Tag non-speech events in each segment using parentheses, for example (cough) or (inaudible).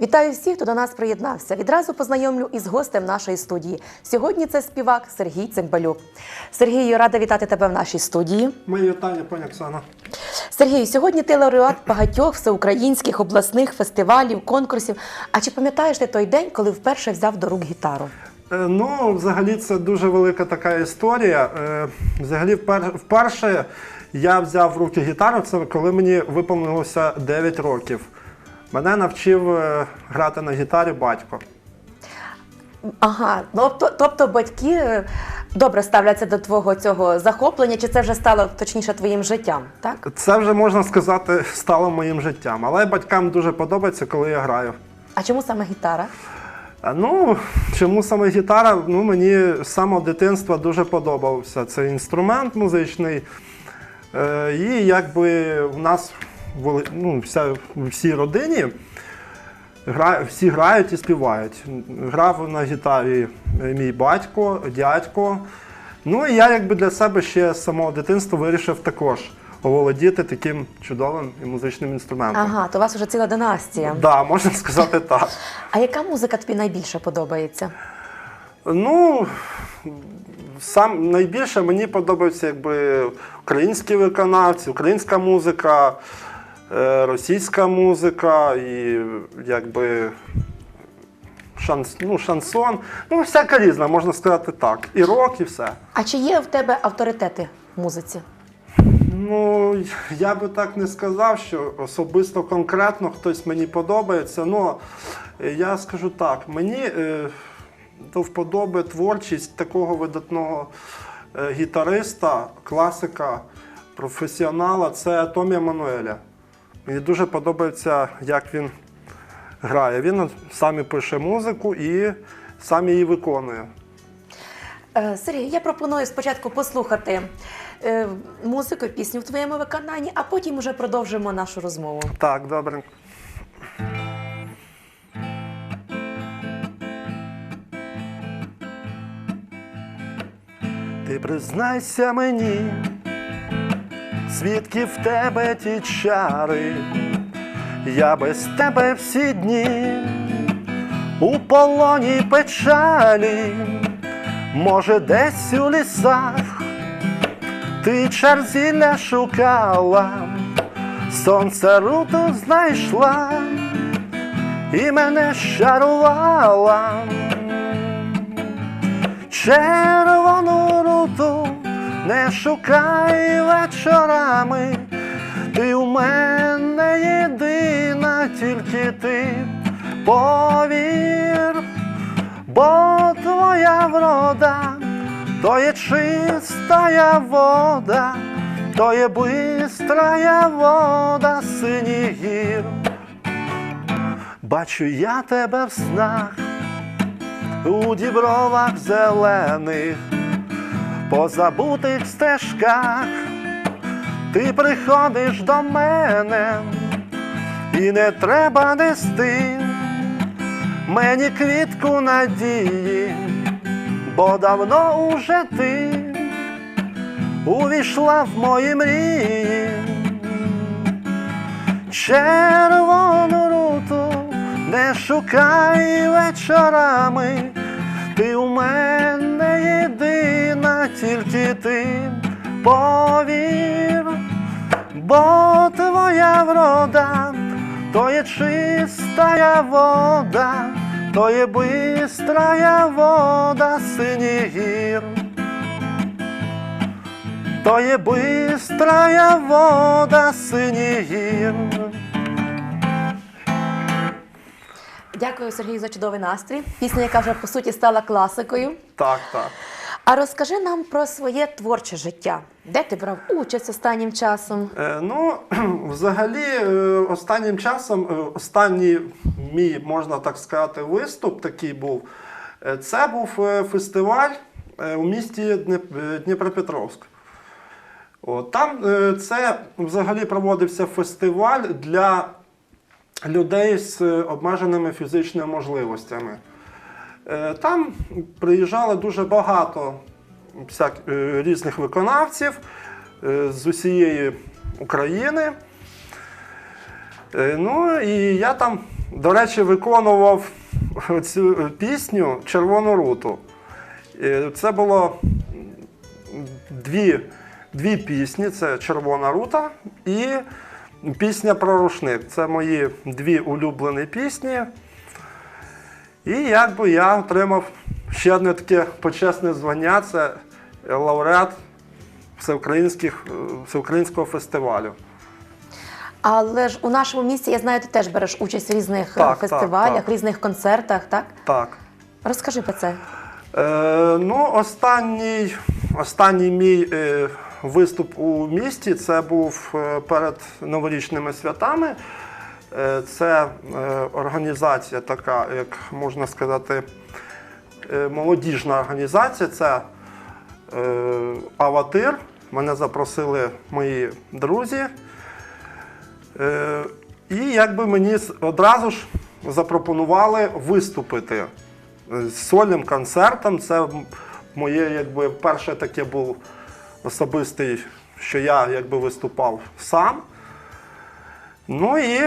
Вітаю всіх, хто до нас приєднався. Відразу познайомлю із гостем нашої студії. Сьогодні це співак Сергій Цимбалюк. Сергію, рада вітати тебе в нашій студії. Мої вітання, пані Оксана. Сергію, сьогодні ти лауреат багатьох всеукраїнських обласних фестивалів, конкурсів. А чи пам'ятаєш ти той день, коли вперше взяв до рук гітару? Е, Ну, взагалі, це дуже велика така історія. Е, Взагалі, вперше я взяв в руки гітару, це коли мені виповнилося 9 років. Мене навчив е, грати на гітарі батько. Ага, ну тобто батьки добре ставляться до твого цього захоплення, чи це вже стало точніше твоїм життям, так? Це вже можна сказати стало моїм життям. Але батькам дуже подобається, коли я граю. А чому саме гітара? Ну, чому саме гітара? Ну, мені з самого дитинства дуже подобався цей інструмент музичний. Е, і якби у нас ну, вся, в всій родині гра, всі грають і співають. Грав на гітарі мій батько, дядько. Ну і я якби для себе ще з самого дитинства вирішив також оволодіти таким чудовим і музичним інструментом. Ага, то у вас вже ціла династія. Да, можна сказати (laughs) так. А яка музика тобі найбільше подобається? Ну, сам найбільше мені подобаються якби українські виконавці, українська музика, е, російська музика і якби шанс, ну, шансон. Ну, всяка різна, можна сказати так. І рок, і все. А чи є в тебе авторитети в музиці? Ну, я би так не сказав, що особисто конкретно хтось мені подобається. Ну, я скажу так, мені е, до вподоби творчість такого видатного е, гітариста, класика, професіонала це Томі Мануеля. Мені дуже подобається, як він грає. Він сам пише музику і сам її виконує. Е, Сергій, я пропоную спочатку послухати е, музику, пісню в твоєму виконанні, а потім вже продовжимо нашу розмову. Так, добре. Ти признайся мені, звідки в тебе ті чари, я без тебе всі дні у полоні печалі, може, десь у лісах ти чарзілля шукала, сонце руту знайшла і мене щарувала. Червону руту не шукай вечорами, ти у мене єдина, тільки ти. Повір, бо твоя врода, то є чистая вода, то є бистрая вода синіх гір. Бачу я тебе в снах у дібровах зелених, по забутих стежках, ти приходиш до мене, і не треба нести мені квітку надії, бо давно уже ти увійшла в мої мрії. Червону руту не шукай вечорами, ти у мене єдина, тільки ти повір, бо твоя врода, то є чистая вода, то є бистрая вода синіх гір. То є бистрая вода синіх гір. Дякую, Сергію, за чудовий настрій. Пісня, яка вже по суті стала класикою. Так, так. А розкажи нам про своє творче життя. Де ти брав участь останнім часом? Е, ну, (clears throat) взагалі, е, останнім часом, е, останній мій, можна так сказати, виступ такий був. Е, Це був е, фестиваль е, у місті Дніп- е, Дніпропетровськ. От, там е, це взагалі проводився фестиваль для людей з е, обмеженими фізичними можливостями. Е, Там приїжджало дуже багато всяк, е, різних виконавців е, з усієї України. Ну і я там, до речі, виконував цю пісню Червону руту. Це було дві, дві пісні: це Червона рута і пісня про рушник. Це мої дві улюблені пісні. І якби я отримав ще одне таке почесне звання це лауреат всеукраїнських, е, всеукраїнського фестивалю. Але ж у нашому місті, я знаю, ти теж береш участь в різних е, Так, так, фестивалях, так. різних концертах, так? Так. Розкажи про це. Е, ну, останній, останній мій е, виступ у місті це був е, перед новорічними святами. Е, це е, організація така, як можна сказати, е, молодіжна організація. Це Аватир. Мене запросили мої друзі. І якби мені одразу ж запропонували виступити з сольним концертом. Це моє якби перше таке був особистий, що я якби виступав сам. Ну і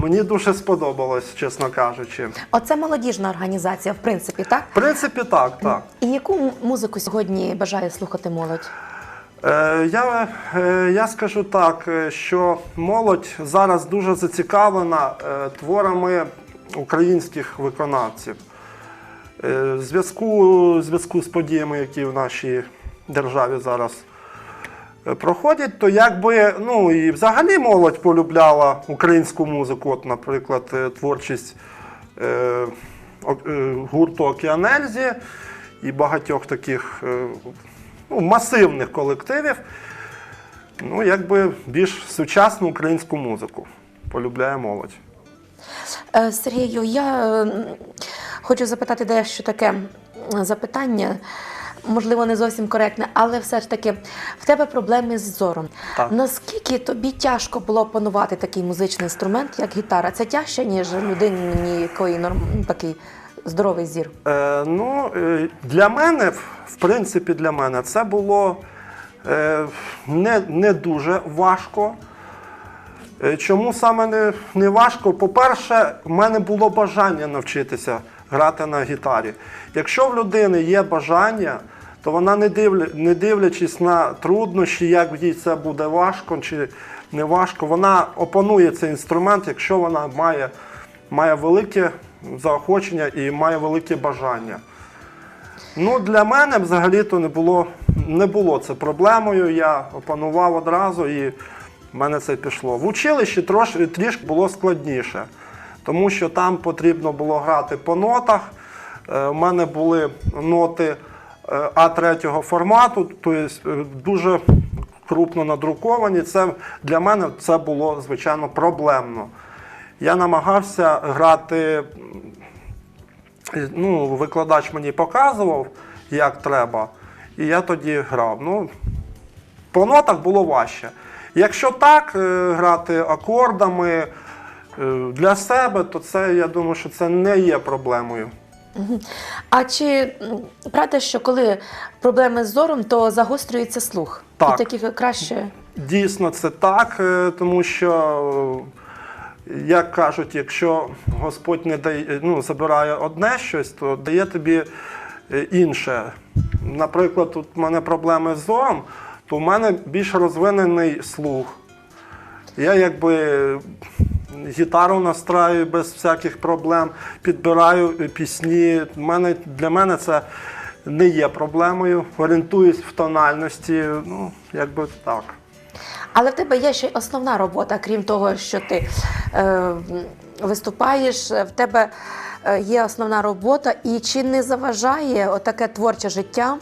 мені дуже сподобалось, чесно кажучи. Оце молодіжна організація, в принципі, так? В принципі, так, так. І яку музику сьогодні бажає слухати молодь? Е, Я, е, я скажу так, е, що молодь зараз дуже зацікавлена е, творами українських виконавців. Е, В зв'язку, в зв'язку з подіями, які в нашій державі зараз проходять, то якби ну і взагалі молодь полюбляла українську музику, от, наприклад, е, творчість е, е, гурту Океанельзі і багатьох таких е, ну, масивних колективів. Ну, якби більш сучасну українську музику полюбляє молодь. Сергію, я хочу запитати дещо таке запитання, можливо, не зовсім коректне, але все ж таки, в тебе проблеми з зором. Так. Наскільки тобі тяжко було опанувати такий музичний інструмент, як гітара? Це тяжче, ніж людині, якої норм... такий здоровий зір? Е, ну, е, для мене, в- в принципі, для мене це було е, не, не дуже важко. Е, Чому саме не, не важко? По-перше, в мене було бажання навчитися грати на гітарі. Якщо в людини є бажання, то вона не, дивля, не дивлячись на труднощі, як їй це буде важко чи не важко, вона опанує цей інструмент, якщо вона має, має велике заохочення і має велике бажання. Ну, для мене взагалі-то не було, не було це проблемою. Я опанував одразу і в мене це пішло. В училищі трош, трішки було складніше, тому що там потрібно було грати по нотах. Е, У мене були ноти е, А3 формату, тобто е, дуже крупно надруковані. Це, для мене це було, звичайно, проблемно. Я намагався грати ну, викладач мені показував, як треба, і я тоді грав. Ну, по нотах було важче. Якщо так е, грати акордами е, для себе, то це я думаю, що це не є проблемою. А чи правда, що коли проблеми з зором, то загострюється слух? Так. І такі краще. Дійсно, це так, е, тому що, е, як кажуть, якщо Господь не дає, ну, забирає одне щось, то дає тобі е, інше. Наприклад, тут в мене проблеми з зором, то в мене більш розвинений слух. Я якби гітару настраю без всяких проблем, підбираю пісні. Для мене це не є проблемою. Орієнтуюсь в тональності. Ну, якби так. Але в тебе є ще й основна робота, крім того, що ти е, виступаєш, в тебе е, є основна робота, і чи не заважає отаке творче життя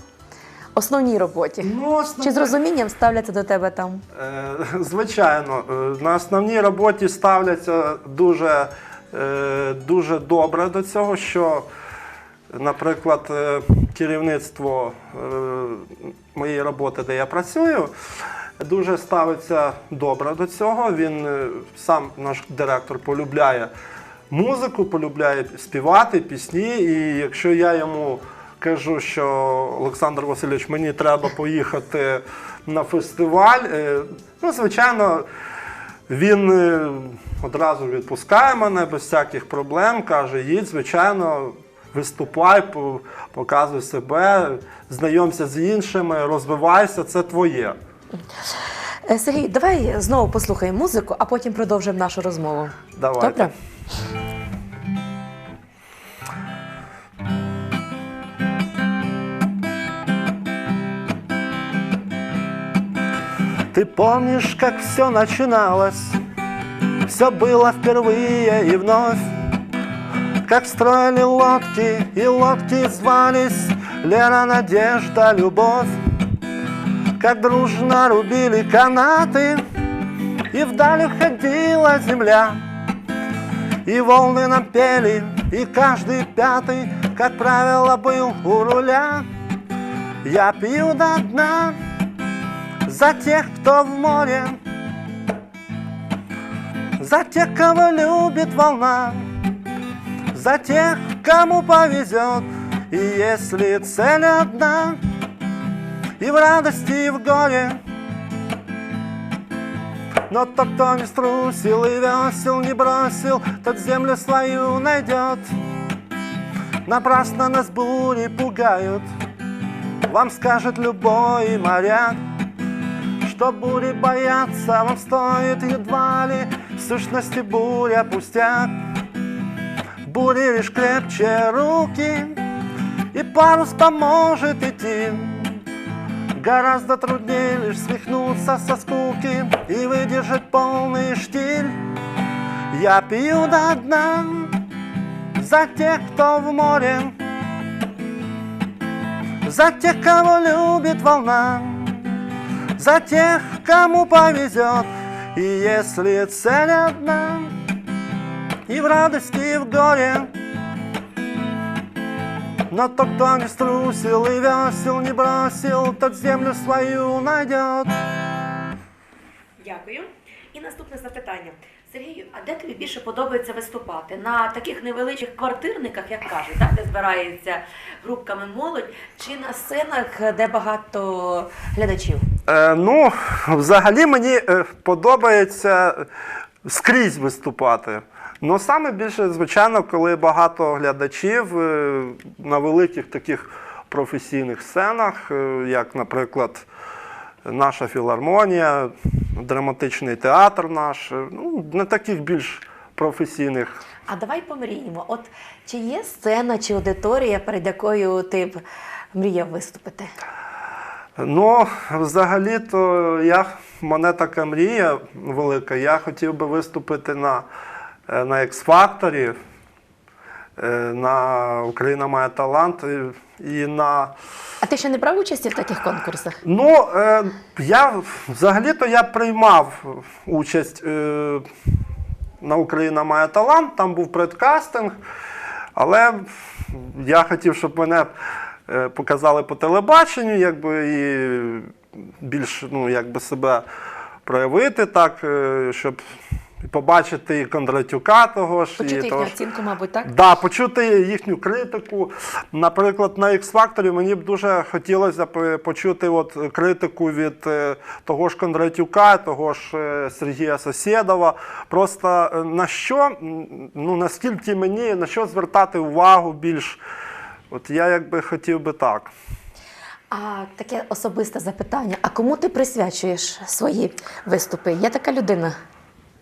основній роботі? Ну, Чи з розумінням ставляться до тебе там? Е, Звичайно, е, на основній роботі ставляться дуже, е, дуже добре до цього, що, наприклад, керівництво е, моєї роботи, де я працюю, дуже ставиться добре до цього. Він сам наш директор полюбляє музику, полюбляє співати пісні. І якщо я йому кажу, що Олександр Васильович, мені треба поїхати на фестиваль. е, Ну, звичайно, він е, одразу відпускає мене без всяких проблем, каже, їдь, звичайно, виступай, показуй себе, знайомся з іншими, розвивайся, це твоє. Е, Сергій, давай знову послухаємо музику, а потім продовжимо нашу розмову. Давайте. Добре? Ты помнишь, как все начиналось? Все было впервые и вновь. Как строили лодки, и лодки звались Лера, Надежда, Любовь. Как дружно рубили канаты, и вдаль уходила земля. И волны нам пели, и каждый пятый, как правило, был у руля. Я пью до дна, за тех, кто в море, за тех, кого любит волна, за тех, кому повезет. И если цель одна, и в радости, и в горе, но тот, кто не струсил и весел не бросил, тот землю свою найдет. Напрасно нас бури пугают, вам скажет любой моряк, что бури бояться вам стоит едва ли. В сущности буря пустяк Бури лишь крепче руки И парус поможет идти. Гораздо труднее лишь свихнуться со скуки И выдержать полный штиль. Я пью до дна За тех, кто в море За тех, кого любит волна за тех, кому повезет. И если цель одна, и в радости, и в горе, но тот, кто не струсил и весел не бросил, тот землю свою найдет. Дякую. І наступне запитання. Сергію, а де тобі більше подобається виступати? На таких невеличких квартирниках, як кажуть, так, де збирається групками молодь, чи на сценах, де багато глядачів? Е, ну, взагалі мені е, подобається скрізь виступати. Ну, саме більше, звичайно, коли багато глядачів е, на великих таких професійних сценах, як, наприклад, наша філармонія, драматичний театр наш, ну, на таких більш професійних. А давай помріємо. От чи є сцена чи аудиторія, перед якою ти б мріяв виступити? Ну, взагалі-то я, в мене така мрія велика. Я хотів би виступити на, е, на X-Factor, е, на Україна має талант і, на. А ти ще не брав участі в таких конкурсах? Ну, е, я взагалі-то я приймав участь на Україна має талант, там був предкастинг, але я хотів, щоб мене показали по телебаченню, якби і більш ну, якби себе проявити, так, е, щоб побачити і Кондратюка того ж. Почути і їхню того ж- оцінку, мабуть, так? Да, почути їхню критику. Наприклад, на X-Factor мені б дуже хотілося почути от критику від е, того ж Кондратюка, того ж е, Сергія Сосєдова. Просто е, на що, ну наскільки мені, на що звертати увагу більш. От я якби хотів би так. А таке особисте запитання: а кому ти присвячуєш свої виступи? Є така людина?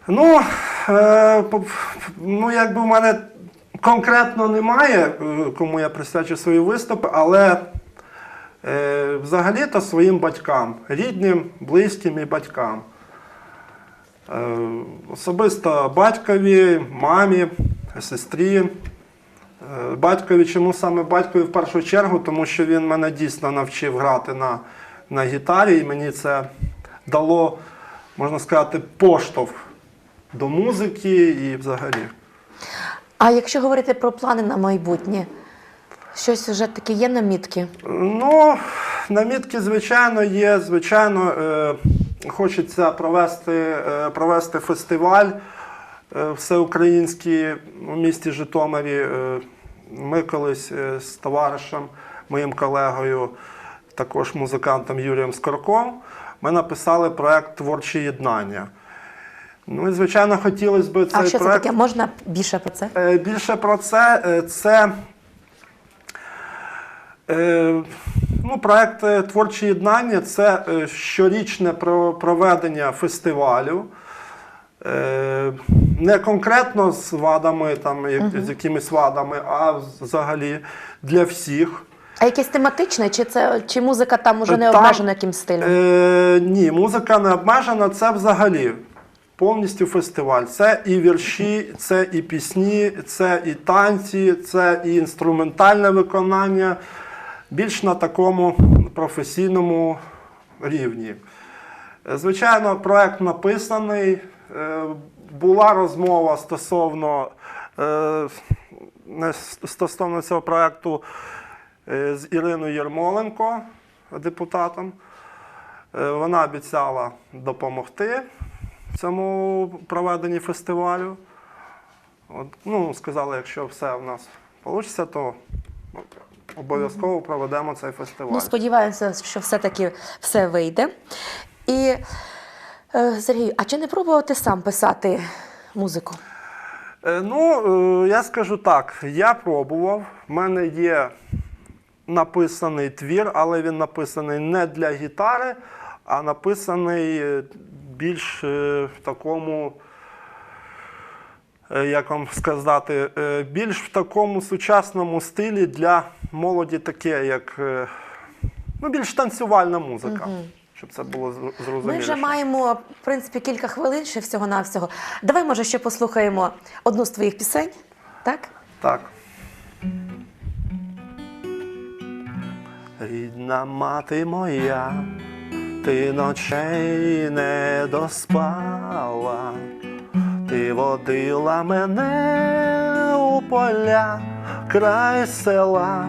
Ну, е, ну якби в мене конкретно немає, е, кому я присвячу свої виступи, але е, взагалі-то своїм батькам, рідним, близьким і батькам. Е, особисто батькові, мамі, сестрі. Е, Батькові, чому саме батькові в першу чергу, тому що він мене дійсно навчив грати на, на гітарі, і мені це дало, можна сказати, поштовх до музики і взагалі. А якщо говорити про плани на майбутнє, щось вже таке є намітки? Ну, намітки, звичайно, є. Звичайно, е, хочеться провести, е, провести фестиваль е, всеукраїнський у місті Житомирі. Ми колись е, з товаришем моїм колегою, також музикантом Юрієм Скорком, ми написали проект Творче єднання. Ну і звичайно, хотілося б цей а що проект. це таке? Можна більше про це? Е, Більше про це. е, Це ну, проект Творче єднання це щорічне проведення фестивалю. Не конкретно з вадами, там, як- з якимись вадами, а взагалі для всіх. А якесь тематичне, чи це чи музика там уже не Там, обмежена якимсь стилем? Е, ні, музика не обмежена, це взагалі повністю фестиваль. Це і вірші, це і пісні, це і танці, це і інструментальне виконання, більш на такому професійному рівні. Е, Звичайно, проект написаний. Е, Була розмова стосовно, е, стосовно цього проекту е, з Іриною Єрмоленко, депутатом. Вона обіцяла допомогти в цьому проведенні фестивалю. От, ну, сказали, якщо все в нас вийде, то обов'язково проведемо цей фестиваль. Ну, сподіваємося, що все-таки все вийде. І Сергій, а чи не пробував ти сам писати музику? Е, Ну, е, я скажу так, я пробував. В мене є написаний твір, але він написаний не для гітари, а написаний е, більш е, в такому, е, як вам сказати, е, більш в такому сучасному стилі для молоді, таке, як е, ну, більш танцювальна музика. Щоб це було зрозуміло. Ми вже маємо, в принципі, кілька хвилин ще всього-навсього. Давай, може, ще послухаємо одну з твоїх пісень, так? Так. Рідна мати моя, ти ночей не доспала, ти водила мене у поля край села,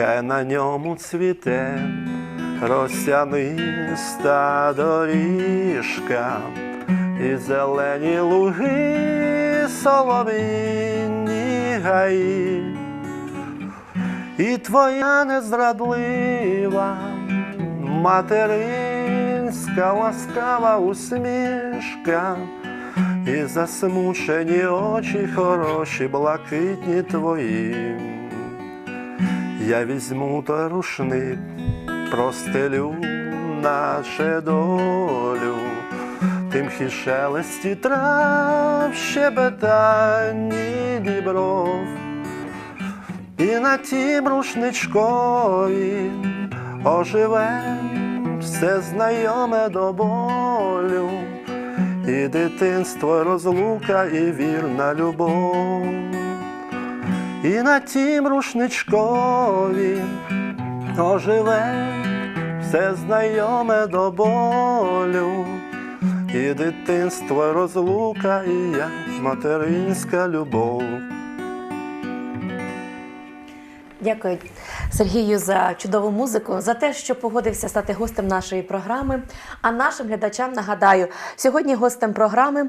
Хай на ньому цвіте росяниста доріжка, і зелені луги, солов'їні гаї, і твоя незрадлива материнська ласкава усмішка, і засмучені очі хороші, блакитні твої. Я візьму той рушник, простелю наче долю, тим хішелесті трав, щебетанні дібров, і на тім рушничкові оживе все знайоме до болю, і дитинство, розлука, і вірна любов. І на тім рушничкові оживе все знайоме до болю, і дитинство, розлука, і я материнська любов. Дякую Сергію за чудову музику, за те, що погодився стати гостем нашої програми. А нашим глядачам нагадаю, сьогодні гостем програми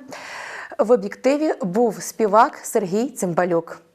в об'єктиві був співак Сергій Цимбалюк.